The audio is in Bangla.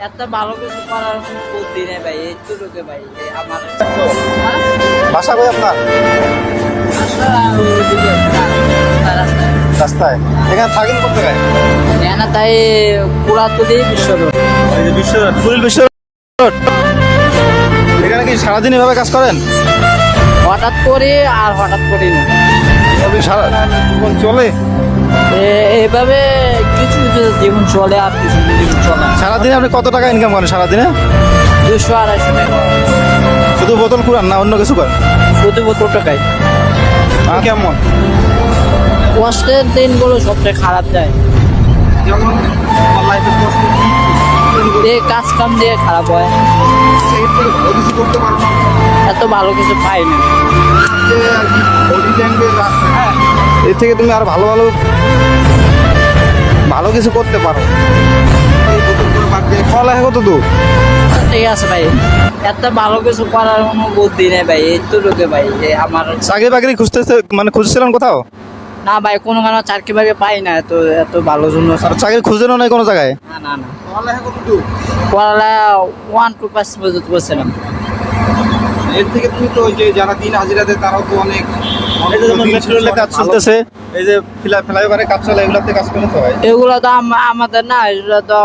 এত ভালো কিছু করার কোনো বুদ্ধি নেই ভাই ভাই এই আমার বাসা কই আপনার? রাস্তায়। এখানে থাকেন এখানে তাই পুরাতলি বিশ্ব রোড বিশ্ব বিশ্ব রোড। এখানে কি সারাদিন এভাবে কাজ করেন? হঠাৎ করে আর হঠাৎ করি না। সারা জীবন চলে? এ- এইভাবে কিছু কিছু জীবন চলে আর কিছু কিছু জীবন চলে। সারাদিনে আপনি কত টাকা ইনকাম করেন সারাদিনে? দুশো আড়াইশো টাকা। শুধু বোতল কুড়ান না অন্য কিছু করেন? শুধু বোতল টাকায় আর? কেমন? কষ্টের দিনগুলো সবচেয়ে খারাপ যায়। যেমন লাইফে কষ্ট এই কাজ কাম দিয়ে খারাপ হয়। এত ভালো কিছু পাই না। হ্যাঁ। এর থেকে তুমি আর ভালো ভালো কিছু করতে পারো পড়ালেখা কত দূর? ঠিক আছে ভাই এত ভালো কিছু করার কোনো বুদ্ধি নেই ভাই ভাই আমার চাকরি বাকরি খুঁজতেছে মানে খুঁজছিলেন কোথাও? না ভাই কোনো কোনো চাকরি বাকরি পাই না এত এত ভালো জন্য চাকরি খুঁজেনও নাই কোনো জায়গায়? না না না। পড়ালেখা কত দূর? পড়ালে ওয়ান টু পাস পর্যন্ত করছিলাম এর থেকে তুমি তো ওই যে যারা দিন হাজিরা দেয় তারাও তো অনেক চলতেছে। এই যে ফ্লাইওভারে কাজ চলে, এগুলোতে কাজ করতে হয়। এগুলো তো আমাদের না, এগুলো তো